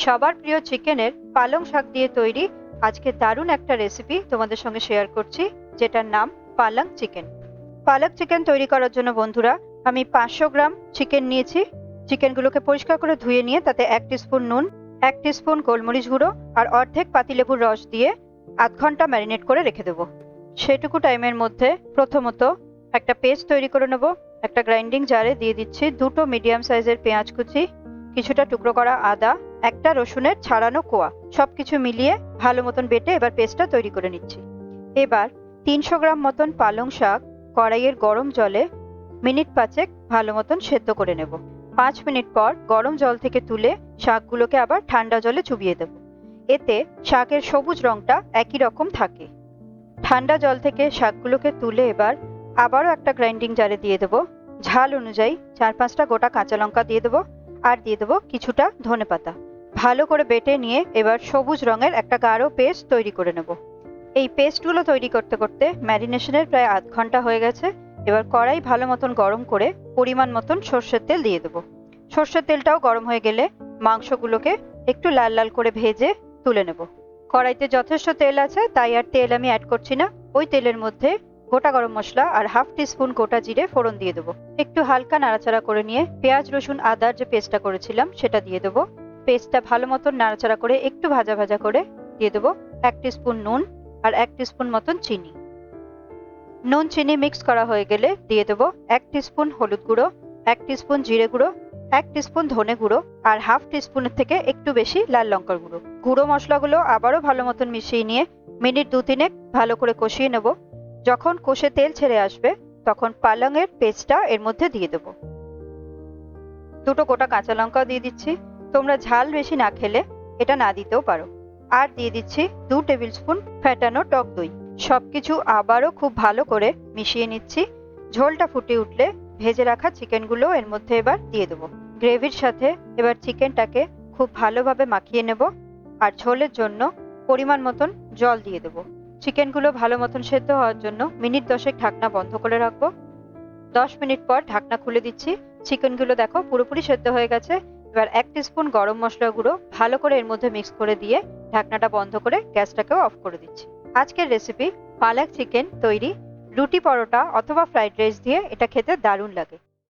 সবার প্রিয় চিকেনের পালং শাক দিয়ে তৈরি আজকে দারুণ একটা রেসিপি তোমাদের সঙ্গে শেয়ার করছি, যেটার নাম পালং চিকেন। পালক চিকেন তৈরি করার জন্য বন্ধুরা, আমি পাঁচশো গ্রাম চিকেন নিয়েছি। চিকেনগুলোকে পরিষ্কার করে ধুয়ে নিয়ে তাতে এক স্পুন নুন, এক স্পুন গোলমরিচ গুঁড়ো আর অর্ধেক পাতিলেবুর রস দিয়ে আধ ঘণ্টা ম্যারিনেট করে রেখে দেবো। সেটুকু টাইমের মধ্যে প্রথমত একটা পেস্ট তৈরি করে নেব। একটা গ্রাইন্ডিং জারে দিয়ে দিচ্ছি দুটো মিডিয়াম সাইজের পেঁয়াজ কুচি কিছুটা টুকরো করা আদা, একটা রসুনের ছাড়ানো কোয়া, সবকিছু মিলিয়ে ভালো মতন বেটে এবার পেস্টটা তৈরি করে নিচ্ছি। এবার তিনশো গ্রাম মতন পালং শাক কড়াইয়ের গরম জলে মিনিট পাঁচেক ভালো মতন সেদ্ধ করে নেব। পাঁচ মিনিট পর গরম জল থেকে তুলে শাকগুলোকে আবার ঠান্ডা জলে চুবিয়ে দেব। এতে শাকের সবুজ রংটা একই রকম থাকে। ঠান্ডা জল থেকে শাকগুলোকে তুলে এবার আবারও একটা গ্রাইন্ডিং জারে দিয়ে দেবো। ঝাল অনুযায়ী চার পাঁচটা গোটা কাঁচা লঙ্কা দিয়ে দেবো। আর দিয়ে দেবো কিছুটা ধনেপাতা। ভালো করে বেটে নিয়ে এবার সবুজ রঙের একটা গাঢ় পেস্ট তৈরি করে নেব। এই পেস্টগুলো তৈরি করতে করতে ম্যারিনেশনের প্রায় আধ ঘণ্টা হয়ে গেছে। এবার কড়াই ভালো মতন গরম করে পরিমাণ মতন সর্ষের তেল দিয়ে দেবো। সর্ষের তেলটাও গরম হয়ে গেলে মাংসগুলোকে একটু লাল লাল করে ভেজে তুলে নেব। কড়াইতে যথেষ্ট তেল আছে, তাই আর তেল আমি অ্যাড করছি না। ওই তেলের মধ্যে গোটা গরম মশলা আর হাফ টিস্পুন গোটা জিরে ফোড়ন দিয়ে দেবো। একটু হালকা নাড়াচাড়া করে নিয়ে পেঁয়াজ, রসুন, আদার যে পেস্টটা করেছিলাম সেটা দিয়ে দেবো। পেস্টটা ভালো মতন নাড়াচাড়া করে একটু ভাজা ভাজা করে দিয়ে দেবো এক স্পুন নুন আর এক স্পুন মতন চিনি। নুন, চিনি মিক্স করা হয়ে গেলে দিয়ে দেবো এক স্পুন হলুদ গুঁড়ো, এক স্পুন জিরে গুঁড়ো, এক স্পুন ধনে গুঁড়ো আর হাফ টিস্পুনের থেকে একটু বেশি লাল লঙ্কার গুঁড়ো। গুঁড়ো মশলাগুলো আবারও ভালো মতন মিশিয়ে নিয়ে মিনিট দু তিনেক ভালো করে কষিয়ে নেব। যখন কষে তেল ছেড়ে আসবে, তখন পালংয়ের পেস্টটা এর মধ্যে দিয়ে দেবো। দুটো গোটা কাঁচা লঙ্কাও দিয়ে দিচ্ছি। তোমরা ঝাল বেশি না খেলে এটা না দিতেও পারো। আর দিয়ে দিচ্ছি দু টেবিল স্পুন ফ্যাটানো টক দই। সবকিছু আবারও খুব ভালো করে মিশিয়ে নিচ্ছি। ঝোলটা ফুটে উঠলে ভেজে রাখা চিকেনগুলো এর মধ্যে এবার দিয়ে দেবো। গ্রেভির সাথে এবার চিকেনটাকে খুব ভালোভাবে মাখিয়ে নেব। আর ঝোলের জন্য পরিমাণ মতন জল দিয়ে দেবো। চিকেনগুলো ভালো মতন সেদ্ধ হওয়ার জন্য মিনিট দশেক ঢাকনা বন্ধ করে রাখব। দশ মিনিট পর ঢাকনা খুলে দিচ্ছি। চিকেনগুলো দেখো পুরোপুরি সেদ্ধ হয়ে গেছে। এবার এক স্পুন গরম মশলা গুঁড়ো ভালো করে এর মধ্যে মিক্স করে দিয়ে ঢাকনাটা বন্ধ করে গ্যাসটাকেও অফ করে দিচ্ছি। আজকের রেসিপি পালাক চিকেন তৈরি রুটি পরোটা অথবা ফ্রাইড রাইস দিয়ে এটা খেতে দারুণ লাগে।